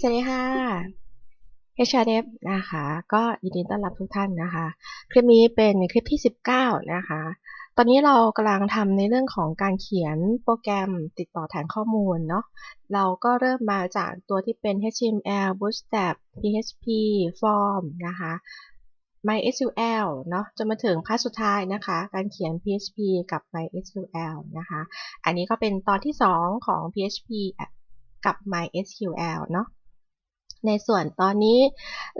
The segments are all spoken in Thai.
สวัสดีค่ะ HRF นะคะ ก็ยินดีต้อนรับทุกท่านนะคะ คลิปนี้เป็นคลิปที่ 19 นะคะ ตอนนี้เรากำลังทำในเรื่องของการเขียนโปรแกรมติดต่อฐานข้อมูลเนาะ เราก็เริ่มมาจากตัวที่เป็น HTML Bootstrap PHP Form นะคะ MySQL เนาะจนมาถึงพาร์ทสุดท้ายนะคะ การเขียน PHP กับ MySQL นะคะ อันนี้ก็เป็นตอนที่ 2 ของ PHP กับ MySQL เนาะ ในส่วนตอนนี้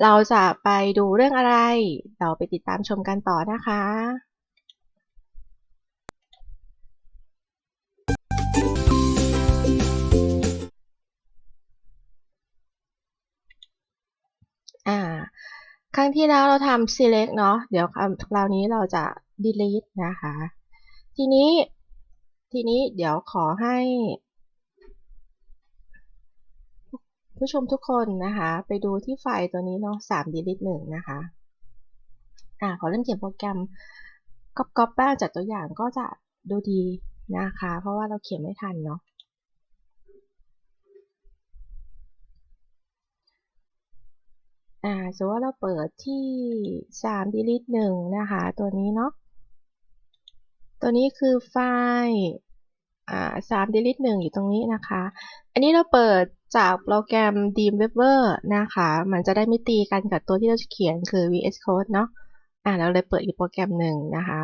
เราจะไปดูเรื่องอะไร เราไปติดตามชมกันต่อนะคะ อ่า ครั้งที่แล้วเราทำ select เนาะ เดี๋ยวคราวนี้เราจะ delete นะคะ ทีนี้ ทีนี้เดี๋ยวขอให้ ผู้ชมทุกคนนะคะ ไปดูที่ไฟล์ตัวนี้เนาะ3 delete 1นะคะ อ่าขอเริ่มเขียนโปรแกรมก๊อปก๊อปบ้างจากตัวอย่างก็จะดูดีนะคะ เพราะว่าเราเขียนไม่ทันเนาะอ่าสมมติว่าเราเปิดที่3 delete 1นะคะ ตัวนี้เนาะตัวนี้คือไฟล์อ่า3 delete 1อยู่ตรงนี้นะคะ อันนี้เราเปิด จากโปรแกรม Dreamweaver นะคะ มันจะได้ไม่ตีกันกับตัวที่เราจะเขียนคือ VS Code เนาะอ่าเราเลยเปิดอีกโปรแกรมหนึ่งนะคะ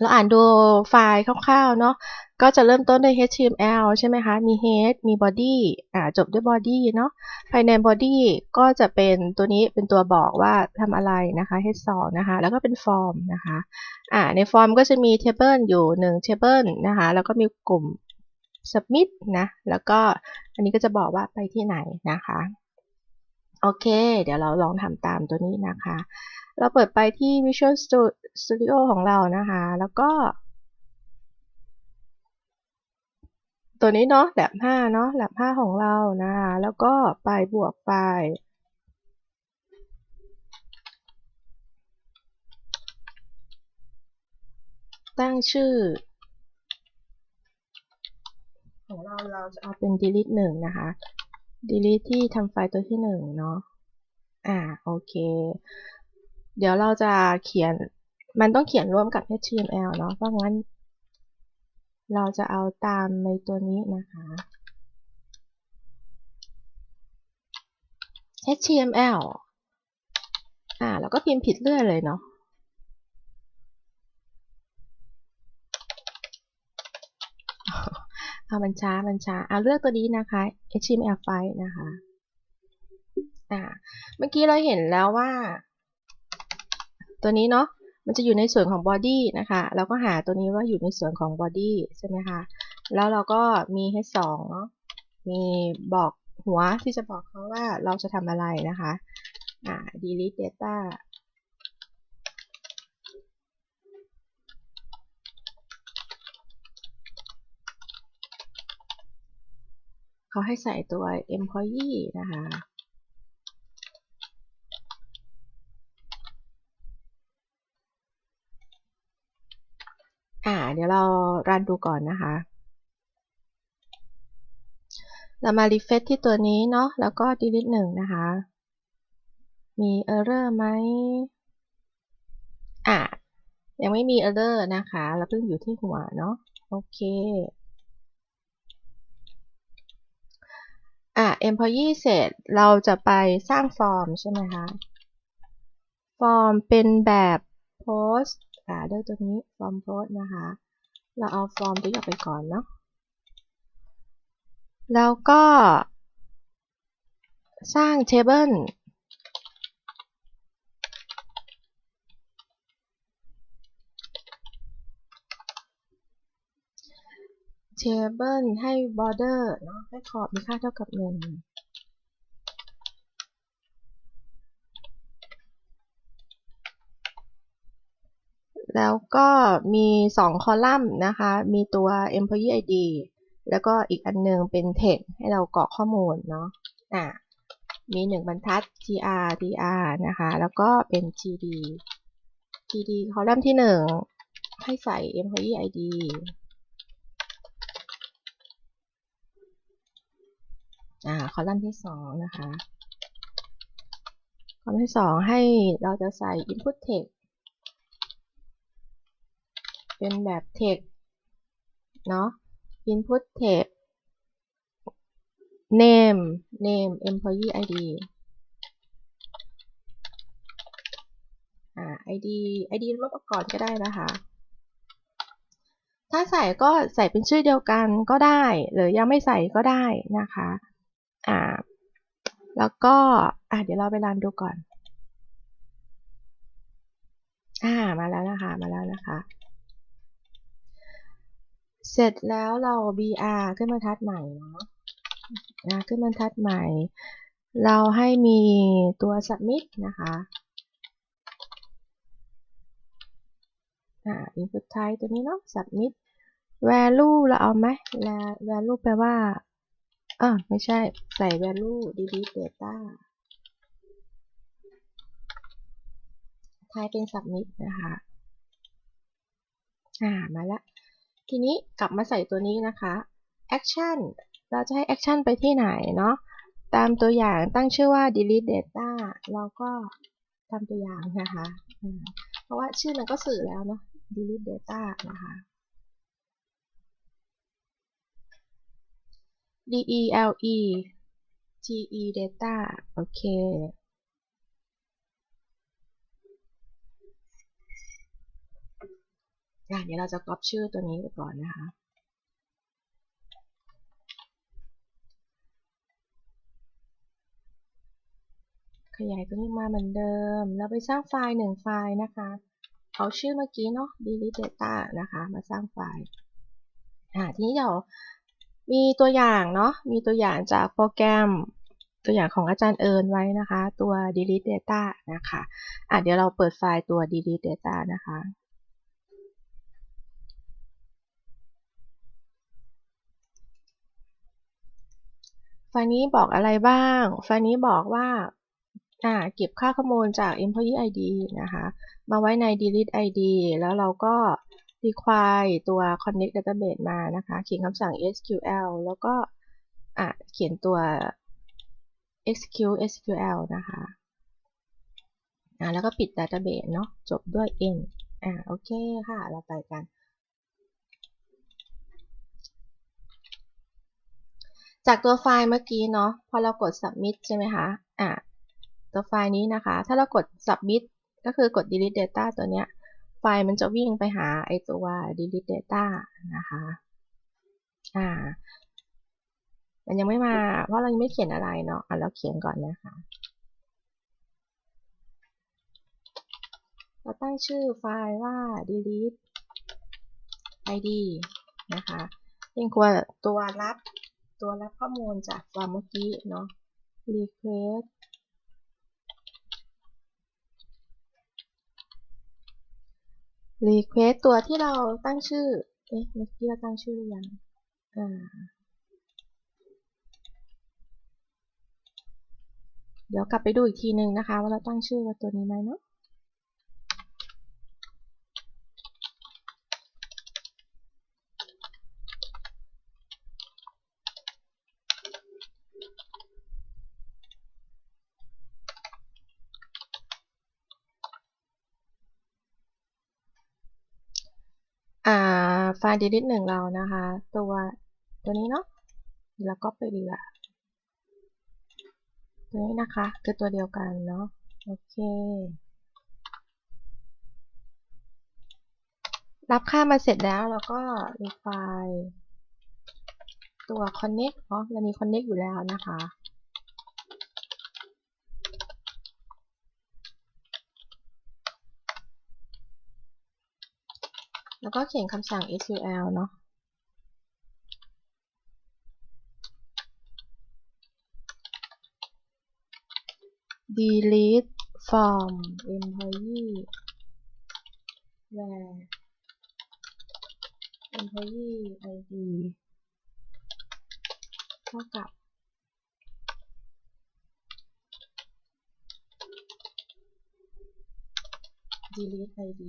เราอ่านดูไฟล์คร่าวๆเนาะ ก็จะเริ่มต้นด้วย HTML ใช่ไหมคะ มี head มี body อ่าจบด้วย body เนาะ ภายใน body ก็จะเป็นตัวนี้เป็นตัวบอกว่าทำอะไรนะคะ head 2นะคะ แล้วก็เป็น form นะคะ อ่าใน form ก็จะมี table อยู่ 1 table นะคะ แล้วก็มีกลุ่ม submit นะ แล้วก็อันนี้ก็จะบอกว่าไปที่ไหนนะคะ โอเค เดี๋ยวเราลองทำตามตัวนี้นะคะ เราเปิดไปที่ Visual Studio ของเรานะคะ แล้วก็ ตัวนี้เนาะ lab 5เนาะ lab 5ของเรานะคะ แล้วก็ไปบวกไปตั้งชื่อ ของเราเรา จะเอาเป็น delete 1 นะคะ delete ที่ทำไฟล์ตัวที่1เนาะ อ่า โอเค เดี๋ยวเราจะเขียน มันต้องเขียนร่วมกับ HTML เนาะ เพราะงั้น เราจะเอาตามในตัวนี้นะคะ HTML อ่าแล้วก็พิมพ์ผิดเรื่อยเลยเนาะ เอามันช้ามันช้าเอาเลือกตัวนี้นะคะ HTML ไฟล์นะคะอ่าเมื่อกี้เราเห็นแล้วว่า ตัวนี้เนาะมันจะอยู่ในส่วนของ body นะคะ เราก็หาตัวนี้ว่าอยู่ในส่วนของ body ใช่ไหมคะ แล้วเราก็มี h2 เนาะ มีบอกหัวที่จะบอกเขาว่าเราจะทำอะไรนะคะ อ่า delete data เขาให้ใส่ตัว employee นะคะ อ่า เดี๋ยวเรารันดูก่อนนะคะ เรามา refresh ที่ตัวนี้เนาะ แล้วก็ delete 1นะคะ มี error ไหมอ่ายังไม่มี error นะคะ เราเพิ่งอยู่ที่หัวเนาะ โอเค อะ employee เสร็จเราจะไปสร้างฟอร์มใช่ไหมคะ ฟอร์มเป็นแบบ post อ่าเลือกตัวนี้ form post นะคะ เราเอาฟอร์มตัวนี้ออกไปก่อนเนาะ แล้วก็สร้าง table table ให้ border เนาะให้ขอบมีค่าเท่ากับ1แล้วก็มี 2 คอลัมน์นะคะ มีตัว employee id แล้วก็อีกอันนึงเป็น text ให้เรากรอกข้อมูลเนาะอ่ามี 1 บรรทัด tr tr นะคะ แล้วก็เป็น td td คอลัมน์ที่ 1 ให้ใส่ employee id อ่าคอลัมน์ที่สองนะคะคอลัมน์ที่สองให้เราจะใส่ input text เป็นแบบ text เนาะ input text name name employee id อ่า id id ลบออกก่อนก็ได้นะคะ ถ้าใส่ก็ใส่เป็นชื่อเดียวกันก็ได้ หรือยังไม่ใส่ก็ได้นะคะ อ่า แล้วก็ อ่าเดี๋ยวเราไปรันดูก่อน อ่า มาแล้วนะคะ มาแล้วนะคะ เสร็จแล้วเรา br ขึ้นมาทัดใหม่เนาะนะขึ้นบรรทัดใหม่ เราให้มีตัว submit นะคะอ่า input type ตัวนี้เนาะ submit value เราเอาไหม value แปลว่า อ่าไม่ใช่ใส่ value delete data ทายเป็น submit นะคะ อ่า มาละ ทีนี้กลับมาใส่ตัวนี้นะคะ action เราจะให้แอคชั่นไปที่ไหนเนาะ ตามตัวอย่างตั้งชื่อว่า delete data เราก็ทำตัวอย่างนะคะ เพราะว่าชื่อมันก็สื่อแล้วเนาะ delete data นะคะ d e l e t e data โอเค เดี๋ยวเราจะก๊อปชื่อตัวนี้ไปก่อนนะคะ ขยายตัวนี้มาเหมือนเดิมแล้วไปสร้างไฟล์หนึ่งไฟล์นะคะ เอาชื่อเมื่อกี้เนาะ delete data นะคะ มาสร้างไฟล์ อ่า ทีนี้เดี๋ยว มีตัวอย่างเนาะ มีตัวอย่างจากโปรแกรมตัวอย่างของอาจารย์เอิญไว้นะคะ ตัว delete data นะคะอะเดี๋ยวเราเปิดไฟล์ตัว delete data นะคะไฟล์นี้บอกอะไรบ้าง ไฟล์นี้บอกว่าอ่าเก็บค่าข้อมูลจาก employee id นะคะ มาไว้ใน delete id แล้วเราก็ require ตัว connect database มานะคะ เขียนคำสั่ง sql แล้วก็อ่าเขียนตัว execute sql นะคะอ่าแล้วก็ปิด database เนาะจบด้วย n อ่าโอเคค่ะ เราไปกัน จากตัวไฟล์เมื่อกี้เนาะพอเรากด submit ใช่ไหมคะอ่าตัวไฟล์นี้นะคะ ถ้าเรากด submit ก็คือกด delete data ตัวเนี้ย ไฟล์มันจะวิ่งไปหาไอตัว delete data นะคะอ่ามันยังไม่มา เพราะเรายังไม่เขียนอะไรเนาะอะเราเขียนก่อนนะคะเราตั้งชื่อไฟล์ว่า delete id นะคะเป็นตัวตัวรับตัวรับข้อมูลจากฟอร์มเมื่อกี้เนาะ request request ตัวที่เราตั้งชื่อ เอ๊ะ เมื่อกี้เราตั้งชื่อหรือยัง อ่า เดี๋ยวกลับไปดูอีกทีหนึ่งนะคะ ว่าเราตั้งชื่อว่าตัวนี้ไหมเนาะ อ่า ไฟล์ delete หนึ่งเรานะคะ ตัวตัวนี้เนาะแล้วก็ไปดีละตัวนี้นะคะ คือตัวเดียวกันเนาะโอเค รับค่ามาเสร็จแล้วเราก็รีไฟล์ตัว connect เนาะเรามี connect อยู่แล้วนะคะ แล้วก็เขียนคำสั่ง SQL เนาะ delete from employee where employee id เท่ากับ delete id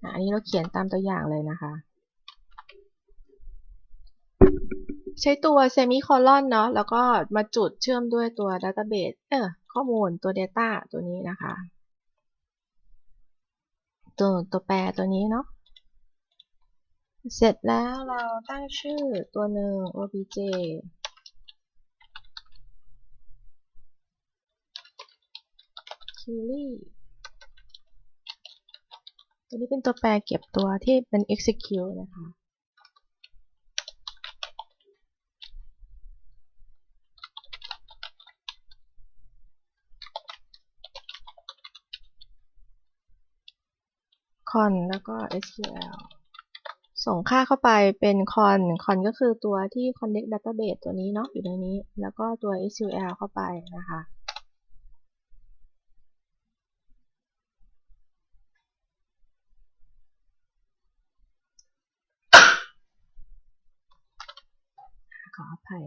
อันนี้เราเขียนตามตัวอย่างเลยนะคะ ใช้ตัวเซมิโคลอนเนาะแล้วก็มาจุดเชื่อมด้วยตัวดัตเตอร์เบสเออข้อมูลตัว Data ตัวนี้นะคะ ตัวตัวแปรตัวนี้เนาะเสร็จแล้วเราตั้งชื่อตัวหนึ่ง obj query ตัวนี้เป็นตัวแปรเก็บตัวที่เป็น execute นะคะ con แล้วก็ sql ส่งค่าเข้าไปเป็น con con ก็คือตัวที่ connect database ตัวนี้เนาะอยู่ในนี้ แล้วก็ตัว sql เข้าไปนะคะ ขออภัย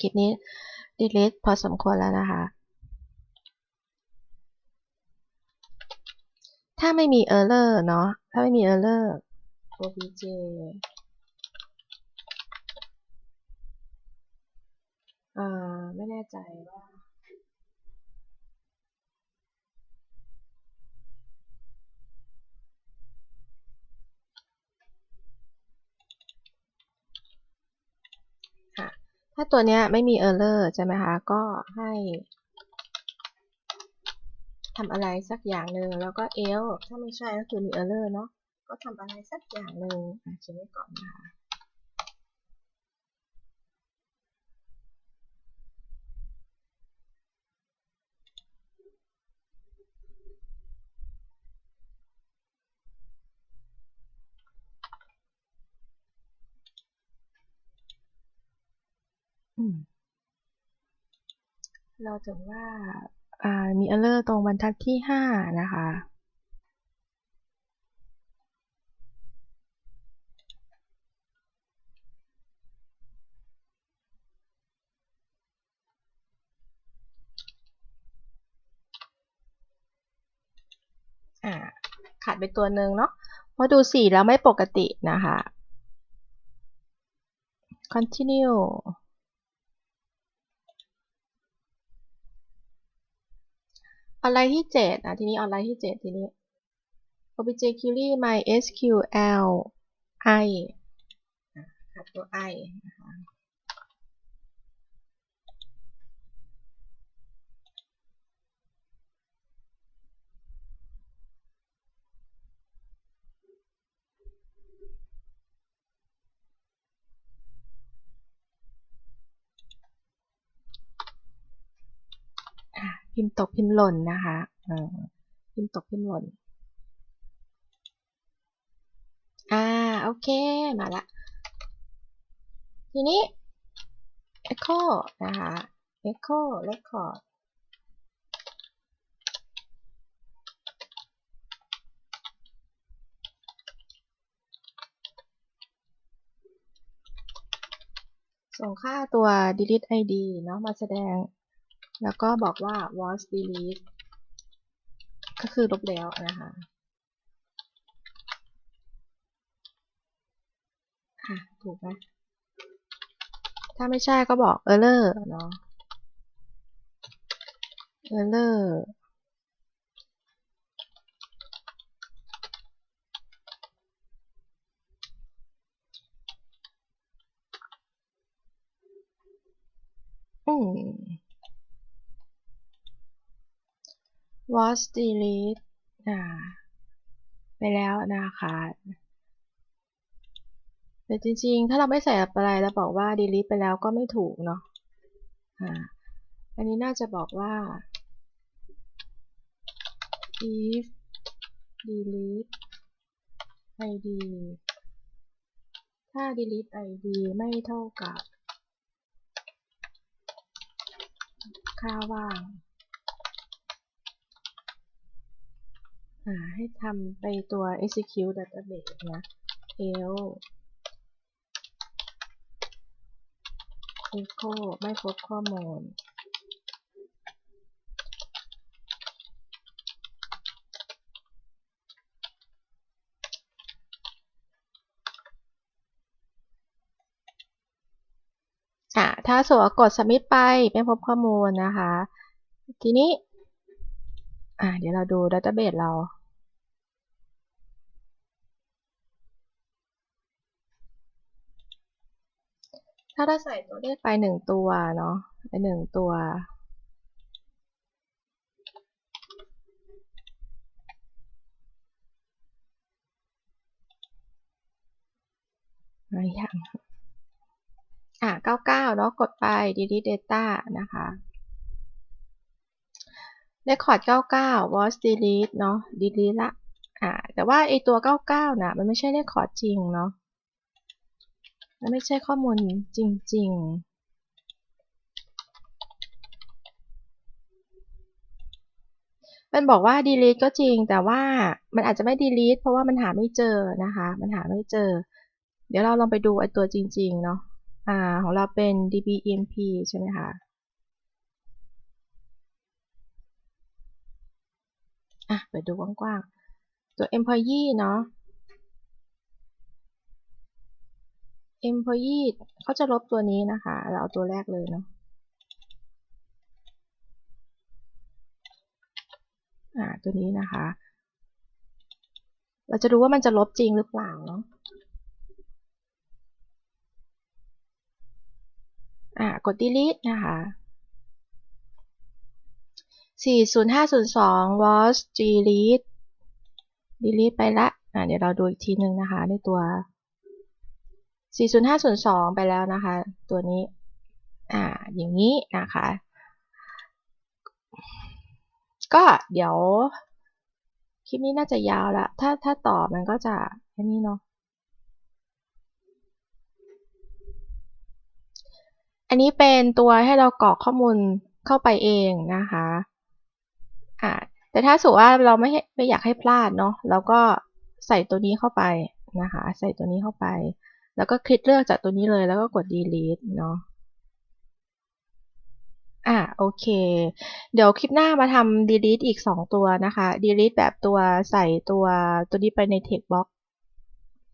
คลิปนี้ delete พอสมควรแล้วนะคะ ถ้าไม่มี error เนาะ ถ้าไม่มี error obj อ่าไม่แน่ใจว่าค่ะถ้าตัวเนี้ยไม่มี error ใช่ไหมคะ ก็ให้ทำอะไรสักอย่างหนึ่งแล้วก็ else ถ้าไม่ใช่ก็คือมี error เนาะก็ทำอะไรสักอย่างหนึ่งเขียนไว้ก่อนนะคะ เราถึงว่าามี error ตรงบรรทัดที่ห้านะคะ ขาดไปตัวหนึ่งเนาะเพราะดูสีแล้วไม่ปกตินะคะ continue ออนไลน์ที่เจ็ดอะทีนี้ออนไลน์ที่เจ็ดทีนี้ obj query mysql i ขาดตัว i นะคะ พิมพ์ตกพิมพ์หล่นนะคะพิมพ์ตกพิมพ์หล่นอ่าโอเคมาละ ทีนี้ echo นะคะ echo record ส่งค่าตัว delete id เนาะมาแสดง แล้วก็บอกว่า was delete ก็คือลบแล้วนะคะค่ะถูกไหมถ้าไม่ใช่ก็บอก error เนาะ error อืม was delete อ่าไปแล้วนะคะแต่จริงๆ ถ้าเราไม่ใส่อะไรแล้วบอกว่า delete ไปแล้วก็ไม่ถูกเนาะอ่าอันนี้น่าจะบอกว่า if delete id ถ้า delete id ไม่เท่ากับ ค่าว่าง อ อ่า ให้ทำไปตัว execute database นะ l echo ไม่พบข้อมูล อะ ถ้าสวกด submit ไป ไม่พบข้อมูลนะคะ ทีนี้ อะ เดี๋ยวเราดู database เราถ้าเรา ใส่ตัวเลขไปหนึ่งตัวเนาะไปหนึ่งตัว อะไรอย่างอะ99เนาะกดไป delete data นะคะ record 99 was delete เนาะ delete ละอ่าแต่ว่าไอตัว 99น่ะมันไม่ใช่ record จริงเนาะ มันไม่ใช่ข้อมูลจริง ๆมันบอกว่า delete ก็จริง แต่ว่ามันอาจจะไม่ delete เพราะว่ามันหาไม่เจอนะคะ มันหาไม่เจอ เดี๋ยวเราลองไปดูไอตัวจริง ๆ เนาะอ่า ของเราเป็น dbemp ใช่ไหมคะอะไปดูกว้างๆ ตัว employee เนาะ employee เขาจะลบตัวนี้นะคะ เราเอาตัวแรกเลยเนาะอ่าตัวนี้นะคะ เราจะดูว่ามันจะลบจริงหรือเปล่าเนาะอ่ากด delete นะคะ 40502 was delete delete ไปละอ่าเดี๋ยวเราดูอีกทีนึงนะคะในตัว 40502ไปแล้วนะคะ ตัวนี้ อ่า อย่างนี้นะคะ ก็เดี๋ยว คลิปนี้น่าจะยาวละ ถ้าถ้าต่อมันก็จะแค่นี้เนาะ อันนี้เป็นตัวให้เรากรอกข้อมูลเข้าไปเองนะคะ อ่า แต่ถ้าสมมติว่าเราไม่ไม่อยากให้พลาดเนาะ เราก็ใส่ตัวนี้เข้าไปนะคะ ใส่ตัวนี้เข้าไป แล้วก็คลิกเลือกจากตัวนี้เลยแล้วก็กด delete เนาะอ่าโอเค เดี๋ยวคลิปหน้ามาทำ delete อีก 2 ตัวนะคะ delete แบบตัวใส่ตัวตัวนี้ไปใน text box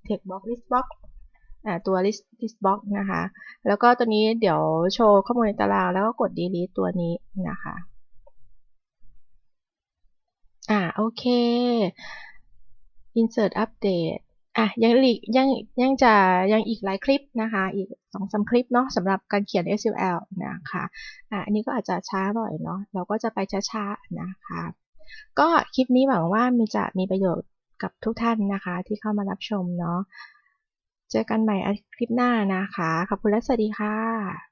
text box list box อ่าตัว list list box นะคะ แล้วก็ตัวนี้เดี๋ยวโชว์ข้อมูลในตารางแล้วก็กด delete ตัวนี้นะคะ อ่าโอเค insert update อะยังอีกยังยังจะยังอีกหลายคลิปนะคะ อีกสองสาคลิปเนาะสำหรับการเขียน SQL นะคะอะอันนี้ก็อาจจะช้าหน่อยเนาะเราก็จะไปช้าๆนะคะ ก็คลิปนี้หวังว่ามีจะมีประโยชน์กับทุกท่านนะคะ ที่เข้ามารับชมเนาะเจอกันใหม่คลิปหน้านะคะ ขอบคุณและสวัสดีค่ะ